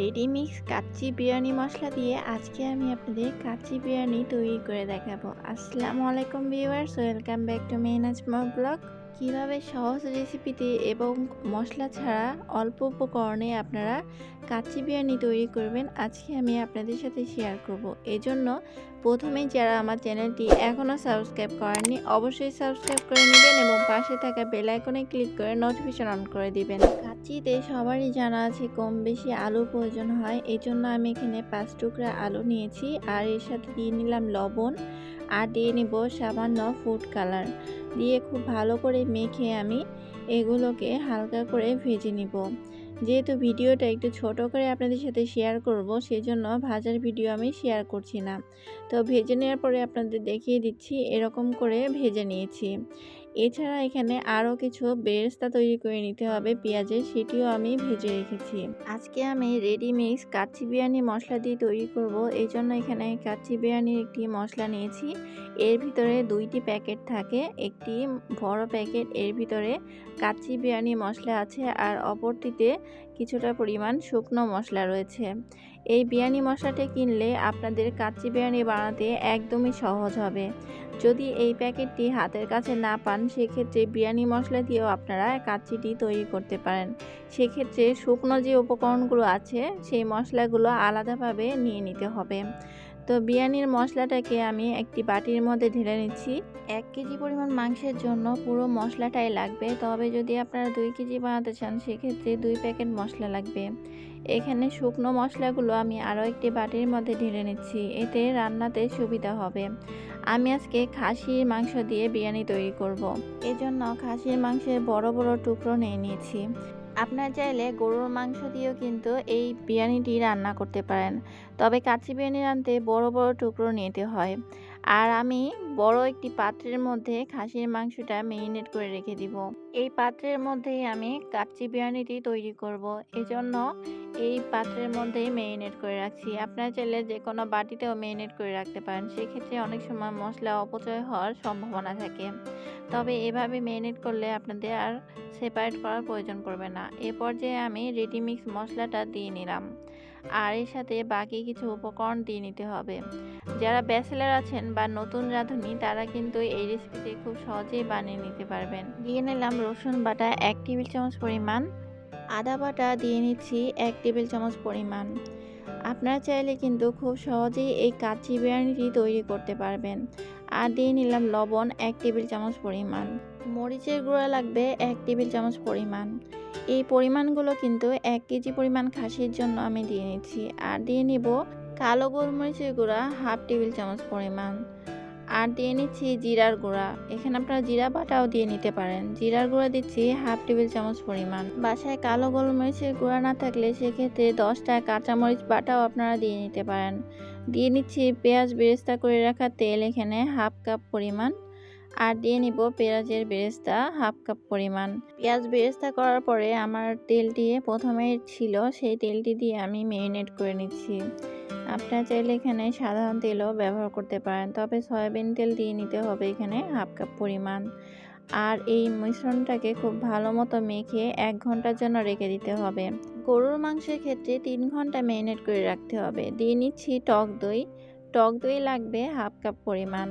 Ready mix kacchi biryani মশলা দিয়ে আজকে আমি আপনাদের কাচ্চি বিরিয়ানি তৈরি করে দেখাবো। আসসালামু আলাইকুম viewers, welcome back to Mehnaz blog. কীভাবে সহজ রেসিপিতে এবং মশলা ছাড়া অল্প উপকরণে আপনারা কাচ্চি বিরিয়ানি তৈরি করবেন, আজকে আমি আপনাদের সাথে শেয়ার করব। এজন্য প্রথমেই যারা আমার চ্যানেলটি এখনও সাবস্ক্রাইব করেননি, অবশ্যই সাবস্ক্রাইব করে নেবেন এবং পাশে থাকা বেল আইকনে ক্লিক করে নোটিফিকেশন অন করে দিবেন। কাচ্চিতে সবারই জানা আছে কম বেশি আলু প্রয়োজন হয় এই জন্য আমি এখানে পাঁচ টুকরা আলু নিয়েছি, আর এর সাথে দিয়ে নিলাম লবণ আর দিয়ে নিব সামান্য ফুড কালার দিয়ে খুব ভালো করে মেখে আমি এগুলোকে হালকা করে ভেজে নিব। যেহেতু ভিডিওটা একটু ছোট করে আপনাদের সাথে শেয়ার করব সেই জন্য ভাজার ভিডিও আমি শেয়ার করছি না। তো ভেজে নেওয়ার পরে আপনাদের দেখিয়ে দিচ্ছি, এরকম করে ভেজে নিয়েছি। এছাড়া এখানে আরও কিছু বেরেস্তা তৈরি করে নিতে হবে। পেঁয়াজের সেটিও আমি ভেজে রেখেছি। আজকে আমি রেডি মিক্স কাচ্চি বিরিয়ানি মশলা দিয়ে তৈরি করব। এই জন্য এখানে কাচ্চি বিরিয়ানির একটি মশলা নিয়েছি। এর ভিতরে দুইটি প্যাকেট থাকে। একটি বড় প্যাকেট, এর ভিতরে কাচ্চি বিরিয়ানি মশলা আছে। আর অপরটিতে কিছুটা পরিমাণ শুকনো মশলা রয়েছে। এই বিরিয়ানি মশলাটি কিনলে আপনাদের কাচ্চি বিরিয়ানি বানাতে একদমই সহজ হবে। যদি এই প্যাকেটটি হাতের কাছে না পান, সেক্ষেত্রে বিরিয়ানি মশলা দিয়েও আপনারা কাচ্চিটি তৈরি করতে পারেন। সেক্ষেত্রে শুকনো যে উপকরণগুলো আছে, সেই মশলাগুলো আলাদাভাবে নিয়ে নিতে হবে। তো বিরিয়ানির মশলাটাকে আমি একটি বাটির মধ্যে ঢেলে নিচ্ছি। এক কেজি পরিমাণ মাংসের জন্য পুরো মশলাটাই লাগবে। তবে যদি আপনারা দুই কেজি বানাতে চান, সেক্ষেত্রে দুই প্যাকেট মশলা লাগবে। এখানে শুকনো মশলাগুলো আমি আরও একটি বাটির মধ্যে ঢেলে নিচ্ছি। এতে রান্নাতে সুবিধা হবে। আমি আজকে খাসির মাংস দিয়ে বিরিয়ানি তৈরি করব। এজন্য খাসির মাংসের বড় বড় টুকরো নিয়ে নিয়েছি। আপনার চাইলে গরুর মাংস দিয়েও কিন্তু এই বিরিয়ানিটি রান্না করতে পারেন। তবে কাচ্চি বিরিয়ানি রাঁধতে বড় বড় টুকরো নিতে হয়। আর আমি বড় একটি পাত্রের মধ্যে খাসির মাংসটা মেরিনেট করে রেখে দিব। এই পাত্রের মধ্যেই আমি কাচ্চি বিরিয়ানিটি তৈরি করব। এজন্য এই পাত্রের মধ্যেই মেরিনেট করে রাখছি। আপনারা চাইলে যে কোনো বাটিতেও মেরিনেট করে রাখতে পারেন। সেক্ষেত্রে অনেক সময় মশলা অপচয় হওয়ার সম্ভাবনা থাকে। তবে এভাবে মেরিনেট করলে আপনাদের আর সেপারেট করার প্রয়োজন পড়বে না। এ পর্যায়ে আমি রেডিমিক্স মশলাটা দিয়ে নিলাম। আর এর সাথে বাকি কিছু উপকরণ দিয়ে নিতে হবে। যারা ব্যাচেলার আছেন বা নতুন রাঁধুনি, তারা কিন্তু এই রেসিপিটি খুব সহজেই বানিয়ে নিতে পারবেন। দিয়ে নিলাম রসুন বাটা এক টেবিল চামচ পরিমাণ। আদা বাটা দিয়ে নিচ্ছি এক টেবিল চামচ পরিমাণ। আপনারা চাইলে কিন্তু খুব সহজেই এই কাচ্চি বিরিয়ানিটি তৈরি করতে পারবেন। আর দিয়ে নিলাম লবণ এক টেবিল চামচ পরিমাণ। মরিচের গুঁড়া লাগবে এক টেবিল চামচ পরিমাণ। এই পরিমাণগুলো কিন্তু এক কেজি পরিমাণ খাসির জন্য আমি দিয়ে নিচ্ছি। আর দিয়ে নিব কালো গোলমরিচের গুঁড়া হাফ টেবিল চামচ পরিমাণ। আর দিয়ে নিচ্ছি জিরার গুঁড়া। এখানে আপনারা জিরা বাটাও দিয়ে নিতে পারেন। জিরার গুঁড়া দিচ্ছি হাফ টেবিল চামচ পরিমাণ। বাসায় কালো গোলমরিচের গুঁড়া না থাকলে সেক্ষেত্রে দশটা কাঁচামরিচ বাটাও আপনারা দিয়ে নিতে পারেন। দিয়ে নিচ্ছি পেঁয়াজ বেরেস্তা করে রাখা তেল এখানে হাফ কাপ পরিমাণ। আর দিয়ে নিব পেঁয়াজের বেরেস্তা, হাফ কাপ পরিমাণ। পেঁয়াজ বেরেস্তা করার পরে আমার তেলটি প্রথমে ছিল, সেই তেলটি দিয়ে আমি মেরিনেট করে নিচ্ছি। আপনারা চাইলে এখানে সাধারণ তেলও ব্যবহার করতে পারেন, তবে সয়াবিন তেল দিয়ে নিতে হবে এখানে হাফ কাপ পরিমাণ। আর এই মিশ্রণটাকে খুব ভালো মতো মেখে এক ঘণ্টার জন্য রেখে দিতে হবে। গরুর মাংসের ক্ষেত্রে তিন ঘণ্টা মেরিনেট করে রাখতে হবে। দিয়ে নিচ্ছি টক দই। টক দই লাগবে হাফ কাপ পরিমাণ।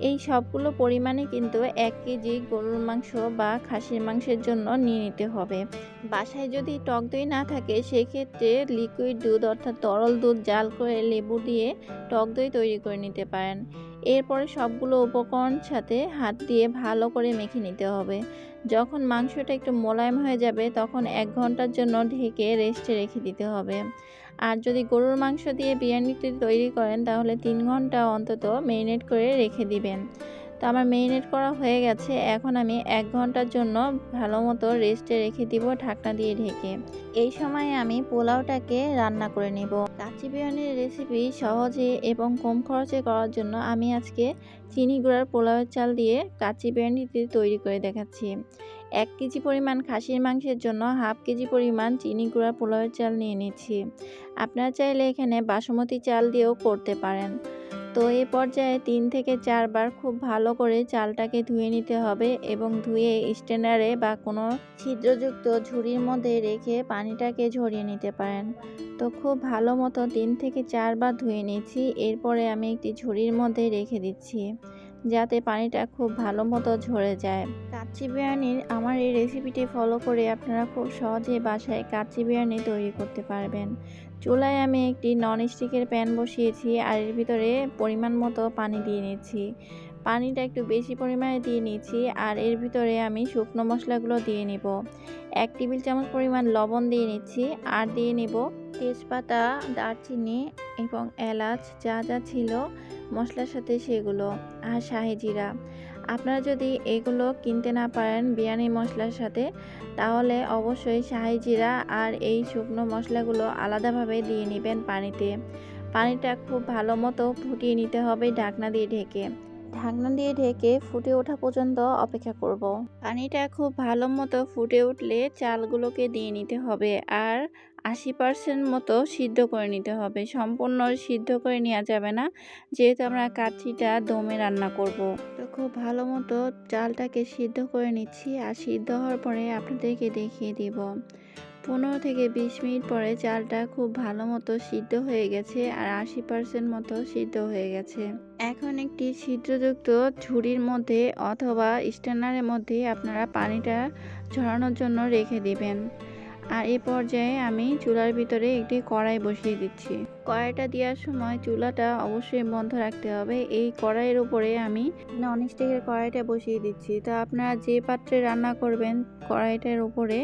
এই সবগুলো পরিমাণে কিন্তু এক কেজি গরুর মাংস বা খাসির মাংসের জন্য নিয়ে নিতে হবে। বাসায় যদি টক দই না থাকে, সেক্ষেত্রে লিকুইড দুধ অর্থাৎ তরল দুধ জাল করে লেবু দিয়ে টক দই তৈরি করে নিতে পারেন। এরপরে সবগুলো উপকরণ সাথে হাত দিয়ে ভালো করে মেখে নিতে হবে। যখন মাংসটা একটু মোলায়েম হয়ে যাবে, তখন এক ঘণ্টার জন্য ঢেকে রেস্টে রেখে দিতে হবে। আর যদি গরুর মাংস দিয়ে বিরিয়ানিটি তৈরি করেন, তাহলে তিন ঘণ্টা অন্তত মেরিনেট করে রেখে দিবেন। তো আমার মেরিনেট করা হয়ে গেছে। এখন আমি এক ঘণ্টার জন্য ভালো মতো রেস্টে রেখে দিব ঢাকনা দিয়ে ঢেকে। এই সময় আমি পোলাওটাকে রান্না করে নেব। কাচ্চি বিরিয়ানির রেসিপি সহজে এবং কম খরচে করার জন্য আমি আজকে চিনি গুঁড়ার পোলাওয়ের চাল দিয়ে কাচ্চি বিরিয়ানিটি তৈরি করে দেখাচ্ছি। এক কেজি পরিমাণ খাসির মাংসের জন্য হাফ কেজি পরিমাণ চিনি গুঁড়া পোলাওয়ের চাল নিয়ে নিচ্ছি। আপনারা চাইলে এখানে বাসমতি চাল দিয়েও করতে পারেন। তো এ পর্যায়ে তিন থেকে চারবার খুব ভালো করে চালটাকে ধুয়ে নিতে হবে এবং ধুয়ে স্ট্যান্ডারে বা কোনো ছিদ্রযুক্ত ঝুড়ির মধ্যে রেখে পানিটাকে ঝরিয়ে নিতে পারেন। তো খুব ভালো মতো তিন থেকে চারবার ধুয়ে নিয়েছি এরপরে আমি একটি ঝুড়ির মধ্যে রেখে দিচ্ছি। যাতে পানিটা খুব ভালো মতো ঝরে যায়। কাচ্চি বিরিয়ানির আমার এই রেসিপিটি ফলো করে আপনারা খুব সহজে বাসায় কাচ্চি বিরিয়ানি তৈরি করতে পারবেন। চুলায় আমি একটি নন স্টিকের প্যান বসিয়েছি আর এর ভিতরে পরিমাণ মতো পানি দিয়ে নিচ্ছি। পানিটা একটু বেশি পরিমাণে দিয়ে নিচ্ছি আর এর ভিতরে আমি শুকনো মশলাগুলো দিয়ে নিব। এক টেবিল চামচ পরিমাণ লবণ দিয়ে নিচ্ছি আর দিয়ে নিব তেজপাতা, দারচিনি এবং এলাচ যা যা ছিল মশলার সাথে সেগুলো আর শাহি জিরা। আপনারা যদি এগুলো কিনতে না পারেন বিরিয়ানি মশলার সাথে, তাহলে অবশ্যই শাহি জিরা আর এই শুকনো মশলাগুলো আলাদাভাবে দিয়ে নেবেন পানিতে। পানিটা খুব ভালো মতো ফুটিয়ে নিতে হবে ঢাকনা দিয়ে ঢেকে। ঢাকনা দিয়ে ঢেকে ফুটে ওঠা পর্যন্ত অপেক্ষা করব। পানিটা খুব ভালো মতো ফুটে উঠলে চালগুলোকে দিয়ে নিতে হবে আর আশি পার্সেন্ট মতো সিদ্ধ করে নিতে হবে। সম্পূর্ণ সিদ্ধ করে নেওয়া যাবে না। যেহেতু আমরা কাচ্চিটা দমে রান্না করব। তো খুব ভালো মতো চালটাকে সিদ্ধ করে নিচ্ছি আর সিদ্ধ হওয়ার পরে আপনাদেরকে দেখিয়ে দিব। পনেরো থেকে বিশ মিনিট পরে চালটা খুব ভালো মতো সিদ্ধ হয়ে গেছে আর আশি পার্সেন্ট মতো সিদ্ধ হয়ে গেছে। এখন একটি ছিদ্রযুক্ত ঝুড়ির মধ্যে অথবা স্ট্যান্ডারের মধ্যে আপনারা পানিটা ঝরানোর জন্য রেখে দিবেন। আর এই পর্যায়ে আমি চুলার ভিতরে একটি কড়াই বসিয়ে দিচ্ছি। কড়াইটা দেওয়ার সময় চুলাটা অবশ্যই বন্ধ রাখতে হবে। এই কড়াইয়ের উপরে আমি নন স্টিকের কড়াইটা বসিয়ে দিচ্ছি। তো আপনারা যে পাত্রে রান্না করবেন, কড়াইটার উপরে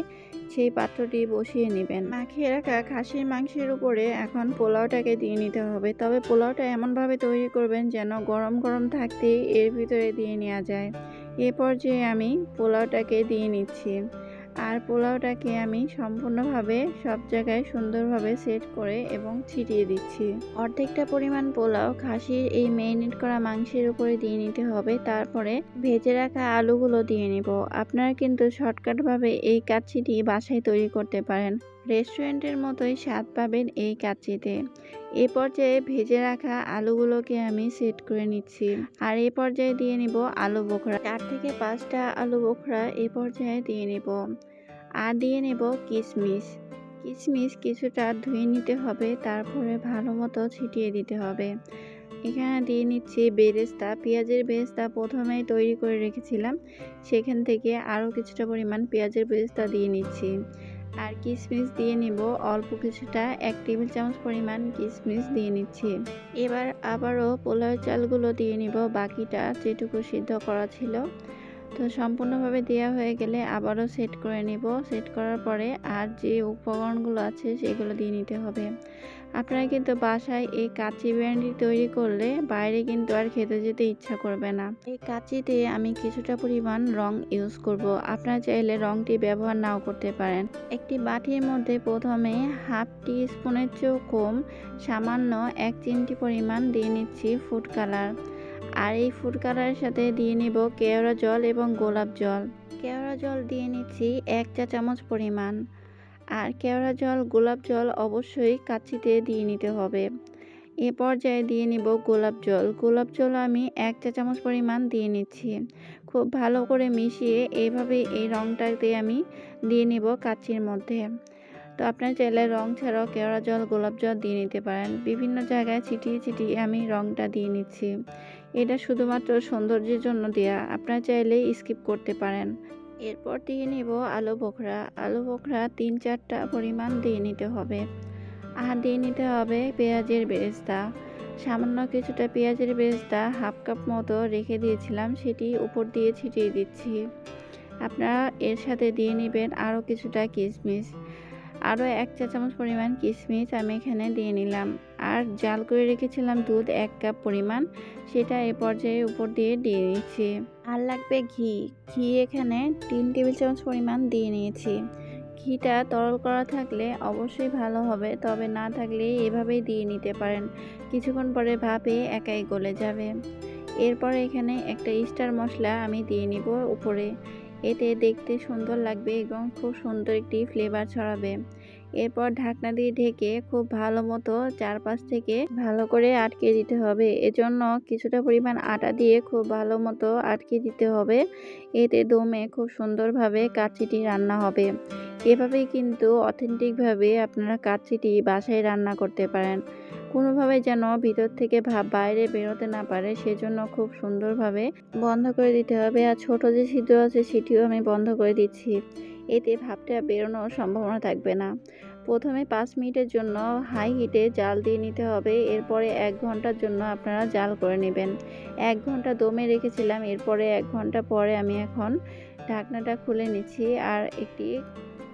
সেই পাত্রটি বসিয়ে নেবেন। মাখিয়ে রাখা খাসির মাংসের উপরে এখন পোলাওটাকে দিয়ে নিতে হবে। তবে পোলাওটা এমনভাবে তৈরি করবেন যেন গরম গরম থাকতেই এর ভিতরে দিয়ে নেওয়া যায়। এ পর্যায়ে আমি পোলাওটাকে দিয়ে নিচ্ছি। আর পোলাওটাকে আমি সম্পূর্ণভাবে সব জায়গায় সুন্দরভাবে সেট করে এবং ছিটিয়ে দিচ্ছি। অর্ধেকটা পরিমাণ পোলাও খাসির এই মেরিনেট করা মাংসের উপরে দিয়ে নিতে হবে। তারপরে ভেজে রাখা আলুগুলো দিয়ে নেব। আপনারা কিন্তু শর্টকাটভাবে এই কাচ্ছিটি বাসায় তৈরি করতে পারেন। রেস্টুরেন্টের মতোই স্বাদ পাবেন এই কাচ্চিতে। এ পর্যায়ে ভেজে রাখা আলুগুলোকে আমি সেট করে নিচ্ছি। আর এ পর্যায়ে দিয়ে নিব আলু বোখরা। চার থেকে পাঁচটা আলু বোখরা এ পর্যায়ে দিয়ে নিব। আর দিয়ে নেব কিশমিশ কিশমিশ কিছুটা ধুয়ে নিতে হবে, তারপরে ভালো মতো ছিটিয়ে দিতে হবে। এখানে দিয়ে নিচ্ছি বেরেস্তা। পেঁয়াজের বেরেস্তা প্রথমেই তৈরি করে রেখেছিলাম। সেখান থেকে আরও কিছুটা পরিমাণ পেঁয়াজের বেরেস্তা দিয়ে নিচ্ছি। আর কিশমিশ দিয়ে নেব অল্প কিছুটা এক টেবিল চামচ পরিমাণ কিশমিশ দিয়ে নিচ্ছি। এবার আবারও পোলাও চালগুলো দিয়ে নেব, বাকিটা যেটুকু সিদ্ধ করা ছিল। তো সম্পূর্ণভাবে দেওয়া হয়ে গেলে আবারও সেট করে নিব। সেট করার পরে আর যে উপকরণগুলো আছে সেগুলো দিয়ে নিতে হবে। আপনারা কিন্তু বাসায় এই কাচি বিরিয়ানি তৈরি করলে বাইরে কিন্তু আর খেতে যেতে ইচ্ছা করবে না। এই কাচিতে আমি কিছুটা পরিমাণ রং ইউজ করব। আপনারা চাইলে রংটি ব্যবহার নাও করতে পারেন। একটি বাটির মধ্যে প্রথমে হাফ টি স্পুনের চেয়েও কম সামান্য এক চিমটি পরিমাণ দিয়ে নিচ্ছি ফুড কালার আর এই ফুড কালারের সাথে দিয়ে নিব কেওড়া জল এবং গোলাপ জল। কেওড়া জল দিয়ে নিচ্ছি এক চা চামচ পরিমাণ। আর কেওড়া জল, গোলাপ জল অবশ্যই কাচিতে দিয়ে নিতে হবে। এ পর্যায়ে দিয়ে নিব গোলাপ জল। গোলাপ জল আমি এক চা চামচ পরিমাণ দিয়ে নিচ্ছি। খুব ভালো করে মিশিয়ে এইভাবে এই রঙটাতে আমি দিয়ে নিব কাচির মধ্যে। তো আপনার চাইলে রং ছাড়াও কেওড়া জল, গোলাপ জল দিয়ে নিতে পারেন। বিভিন্ন জায়গায় ছিটিয়ে ছিটিয়ে আমি রংটা দিয়ে নিচ্ছি। এটা শুধুমাত্র সৌন্দর্যের জন্য দেয়া। আপনারা চাইলে স্কিপ করতে পারেন। এরপর দিয়ে নেব আলু বোখরা। আলু বোখরা তিন চারটা পরিমাণ দিয়ে নিতে হবে। আর দিয়ে নিতে হবে পেঁয়াজের বেরেস্তা। সামান্য কিছুটা পেঁয়াজের বেরেস্তা হাফ কাপ মতো রেখে দিয়েছিলাম, সেটি উপর দিয়ে ছিটিয়ে দিচ্ছি। আপনারা এর সাথে দিয়ে নেবেন আরও কিছুটা কিশমিশ আরও এক চা চামচ পরিমাণ কিশমিশ আমি এখানে দিয়ে নিলাম। আর জাল করে রেখেছিলাম দুধ এক কাপ পরিমাণ, সেটা এ পর্যায়ে উপর দিয়ে দিয়ে নিচ্ছি। আর লাগবে ঘি। ঘি এখানে তিন টেবিল চামচ পরিমাণ দিয়ে নিয়েছি। ঘিটা তরল করা থাকলে অবশ্যই ভালো হবে, তবে না থাকলে এভাবেই দিয়ে নিতে পারেন। কিছুক্ষণ পরে ভাপে একাই গলে যাবে। এরপর এখানে একটা স্টার মশলা আমি দিয়ে নিব উপরে। এতে দেখতে সুন্দর লাগবে এবং খুব সুন্দর একটি ফ্লেভার ছড়াবে। এরপর ঢাকনা দিয়ে ঢেকে খুব ভালো মতো চারপাশ থেকে ভালো করে আটকে দিতে হবে। এজন্য কিছুটা পরিমাণ আটা দিয়ে খুব ভালো মতো আটকে দিতে হবে। এতে দমে খুব সুন্দরভাবে কাচ্চিটি রান্না হবে। এভাবেই কিন্তু অথেন্টিকভাবে আপনারা কাচ্চিটি বাসায় রান্না করতে পারেন। কোনোভাবে যেন ভিতর থেকে ভাব বাইরে বেরোতে না পারে, সেজন্য খুব সুন্দরভাবে বন্ধ করে দিতে হবে। আর ছোট যে ছিদ্র আছে, সেটিও আমি বন্ধ করে দিচ্ছি। এতে ভাবটা বেরোনোর সম্ভাবনা থাকবে না। প্রথমে পাঁচ মিনিটের জন্য হাই হিটে জাল দিয়ে নিতে হবে। এরপরে এক ঘণ্টার জন্য আপনারা জাল করে নেবেন। এক ঘণ্টা দমে রেখেছিলাম, এরপরে এক ঘণ্টা পরে আমি এখন ঢাকনাটা খুলে নিচ্ছি। আর একটি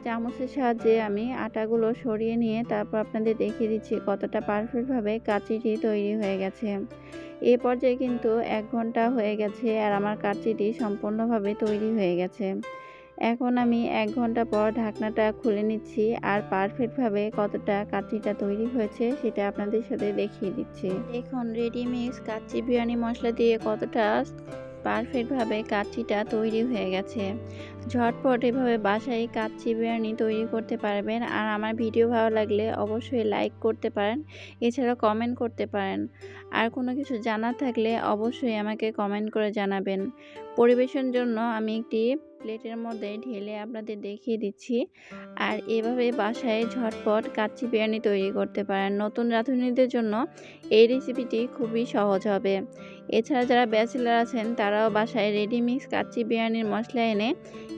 চামচের সাহায্যে আমি আটাগুলো সরিয়ে নিয়ে তারপর আপনাদের দেখিয়ে দিচ্ছি কতটা পারফেক্টভাবে কাচিটি তৈরি হয়ে গেছে। এ পর্যায়ে কিন্তু এক ঘণ্টা হয়ে গেছে আর আমার কাচিটি সম্পূর্ণভাবে তৈরি হয়ে গেছে। এখন আমি এক ঘণ্টা পর ঢাকনাটা খুলে নিচ্ছি আর পারফেক্টভাবে কতটা কাচ্চিটা তৈরি হয়েছে সেটা আপনাদের সাথে দেখিয়ে দিচ্ছি। এখন রেডিমিক্স কাচ্চি বিরিয়ানি মশলা দিয়ে কতটা পারফেক্টভাবে কাচ্চিটা তৈরি হয়ে গেছে। ঝটপট এভাবে বাসায় কাচ্চি বিরিয়ানি তৈরি করতে পারবেন। আর আমার ভিডিও ভালো লাগলে অবশ্যই লাইক করতে পারেন এছাড়া কমেন্ট করতে পারেন। আর কোনো কিছু জানা থাকলে অবশ্যই আমাকে কমেন্ট করে জানাবেন। পরিবেশন জন্য আমি একটি প্লেটের মধ্যে ঢেলে আপনাদের দেখিয়ে দিচ্ছি। আর এভাবে বাসায় ঝটপট কাচ্চি বিরিয়ানি তৈরি করতে পারেন। নতুন রাঁধুনিদের জন্য এই রেসিপিটি খুবই সহজ হবে। এছাড়া যারা ব্যাচেলার আছেন, তারাও বাসায় রেডিমিক্স কাচ্চি বিরিয়ানির মশলা এনে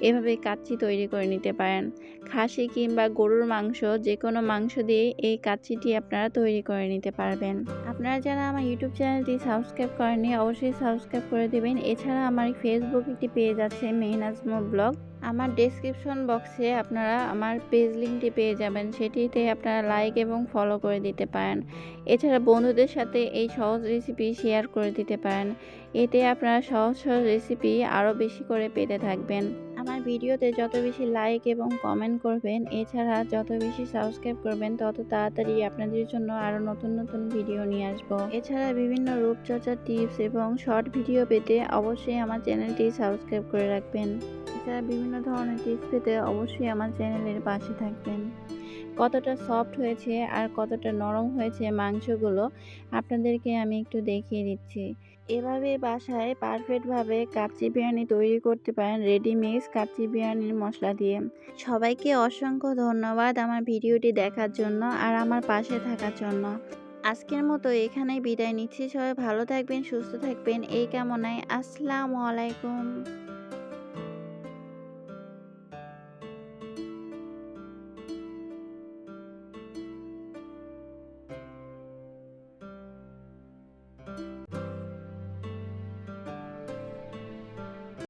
এভাবে কাচ্চি তৈরি করে নিতে পারেন। খাসি কিংবা গরুর মাংস যে কোনো মাংস দিয়ে এই কাচ্চিটি আপনারা তৈরি করে নিতে পারবেন। আপনারা যারা আমার ইউটিউব চ্যানেলটি সাবস্ক্রাইব করেননি, অবশ্যই সাবস্ক্রাইব করে দেবেন। এছাড়া আমার ফেসবুক একটি পেজ আছে, মেহনাজমো ব্লগ। আমার ডেসক্রিপশন বক্সে আপনারা আমার পেজ লিঙ্কটি পেয়ে যাবেন। সেটিতে আপনারা লাইক এবং ফলো করে দিতে পারেন। এছাড়া বন্ধুদের সাথে এই সহজ রেসিপি শেয়ার করে দিতে পারেন। এতে আপনারা সহজ সহজ রেসিপি আরও বেশি করে পেতে থাকবেন। আমার ভিডিওতে যত বেশি লাইক এবং কমেন্ট করবেন, এছাড়া যত বেশি সাবস্ক্রাইব করবেন, তত তাড়াতাড়ি আপনাদের জন্য আরও নতুন নতুন ভিডিও নিয়ে আসব। এছাড়া বিভিন্ন রূপচর্চার টিপস এবং শর্ট ভিডিও পেতে অবশ্যই আমার চ্যানেলটি সাবস্ক্রাইব করে রাখবেন। এছাড়া বিভিন্ন ধরনের টিপস পেতে অবশ্যই আমার চ্যানেলের পাশে থাকবেন। কতটা সফট হয়েছে আর কতটা নরম হয়েছে মাংসগুলো, আপনাদেরকে আমি একটু দেখিয়ে দিচ্ছি। এভাবে বাসায় পারফেক্টভাবে কাচ্চি বিরিয়ানি তৈরি করতে পারেন রেডিমিক্স কাচ্চি বিরিয়ানির মশলা দিয়ে। সবাইকে অসংখ্য ধন্যবাদ আমার ভিডিওটি দেখার জন্য আর আমার পাশে থাকার জন্য। আজকের মতো এখানেই বিদায় নিচ্ছি। সবাই ভালো থাকবেন, সুস্থ থাকবেন। এই কামনায় আসসালামু আলাইকুম।